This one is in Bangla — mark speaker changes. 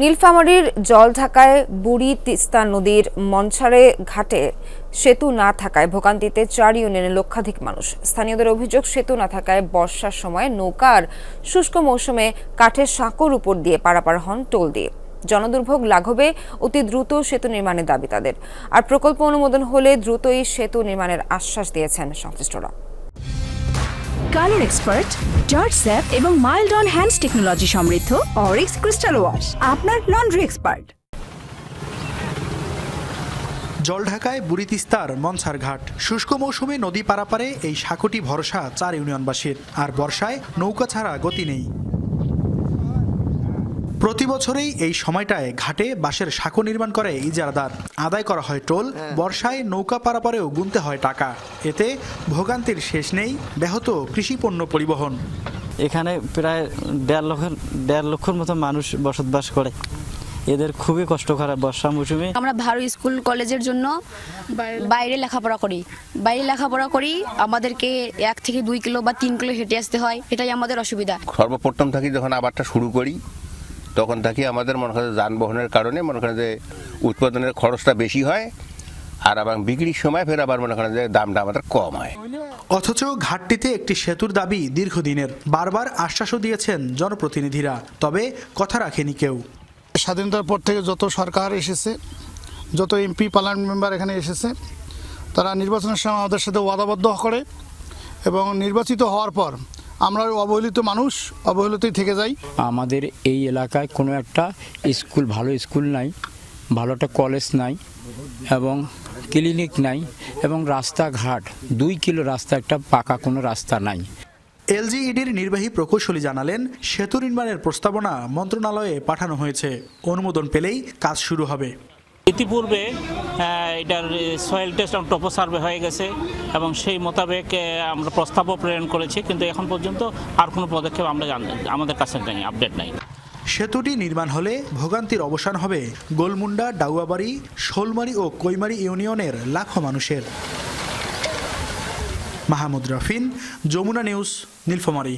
Speaker 1: নীলফামারীর জল ঢাকায় বুড়ি তিস্তা নদীর মনছারে ঘাটে সেতু না থাকায় ভোগান্তিতে চার ইউনিয়নের লক্ষাধিক মানুষ। স্থানীয়দের অভিযোগ, সেতু না থাকায় বর্ষার সময় নৌকার শুষ্ক মৌসুমে কাঠের সাঁকোর উপর দিয়ে পারাপার হন টোল দিয়ে। জনদুর্ভোগ লাঘবে অতি দ্রুত সেতু নির্মাণের দাবি তাদের। আর প্রকল্প অনুমোদন হলে দ্রুতই সেতু নির্মাণের আশ্বাস দিয়েছেন সংশ্লিষ্টরা।
Speaker 2: কালার এক্সপার্ট জর্জ স্যাপ এবং মাইল্ড অন হ্যান্ডস টেকনোলজি সমৃদ্ধ অরিক্স ক্রিস্টাল ওয়াশ আপনার লন্ড্রি এক্সপার্ট
Speaker 3: জলঢাকায় বুড়িতিস্তার মনসার ঘাট শুষ্ক মৌসুমে নদী পারাপারে এই সাঁকোটি ভরসা চার ইউনিয়নবাসীর। আর বর্ষায় নৌকা ছাড়া গতি নেই। প্রতি বছরেই এই সময়টায় ঘাটে বাঁশের সাঁকো নির্মাণ করে ইজারাদার। আদায় করা হয় টোল বর্ষায় নৌকা পারাপারেও গুনতে হয় টাকা। এতে ভোগান্তির শেষ নেই ব্যাহত কৃষিপণ্য পরিবহন।
Speaker 4: এখানে প্রায় দেড় লক্ষ দেড় লক্ষর মতো মানুষ বসবাস করে। এদের খুবই কষ্ট করে বর্ষা মৌসুমে।
Speaker 5: আমরা ভালো স্কুল কলেজের জন্য বাইরে লেখাপড়া করি। বাইরে লেখাপড়া করি আমাদেরকে এক থেকে দুই কিলো বা তিন কিলো হেঁটে আসতে হয় এটাই আমাদের অসুবিধা।
Speaker 6: সর্বপ্রথম থাকি যখন আবারটা শুরু করি তখন থাকি আমাদের মনে করেন যানবাহনের কারণে মনে করেন যে উৎপাদনের খরচটা বেশি হয় আর আবার বিক্রির সময় ফের আবার মনে করেন যে দামটা আমাদের কম হয়।
Speaker 3: অথচ ঘাটটিতে একটি সেতুর দাবি দীর্ঘদিনের বারবার আশ্বাসও দিয়েছেন জনপ্রতিনিধিরা তবে কথা রাখেনি কেউ।
Speaker 7: স্বাধীনতার পর থেকে যত সরকার এসেছে যত এমপি পার্লামেন্ট মেম্বার এখানে এসেছে তারা নির্বাচনের সময় আমাদের সাথে ওয়াদাবদ্ধ করে এবং নির্বাচিত হওয়ার পর আমরা অবহেলিত মানুষ অবহেলিতই থেকে যাই।
Speaker 8: আমাদের এই এলাকায় কোনো একটা স্কুল ভালো স্কুল নাই ভালো একটা কলেজ নাই এবং ক্লিনিক নাই এবং রাস্তাঘাট দুই কিলো রাস্তা একটা পাকা কোনো রাস্তা নাই।
Speaker 3: এলজিইডির নির্বাহী প্রকৌশলী জানালেন সেতু নির্মাণের প্রস্তাবনা মন্ত্রণালয়ে পাঠানো হয়েছে। অনুমোদন পেলেই কাজ শুরু হবে।
Speaker 9: ইতিপূর্বে এটার সয়েল টেস্ট এবং টপো সার্ভে হয়ে গেছে এবং সেই মোতাবেক আমরা প্রস্তাবও প্রেরণ করেছি, কিন্তু এখন পর্যন্ত আর কোনো পদক্ষেপ আমরা আমাদের কাছে নেই আপডেট নাই।
Speaker 3: সেতুটি নির্মাণ হলে ভোগান্তির অবসান হবে গোলমুন্ডা, ডাউয়াবাড়ি, শোলমারি ও কৈমারি ইউনিয়নের লাখো মানুষের। মাহমুদ রফিন, যমুনা নিউজ, নীলফামারী।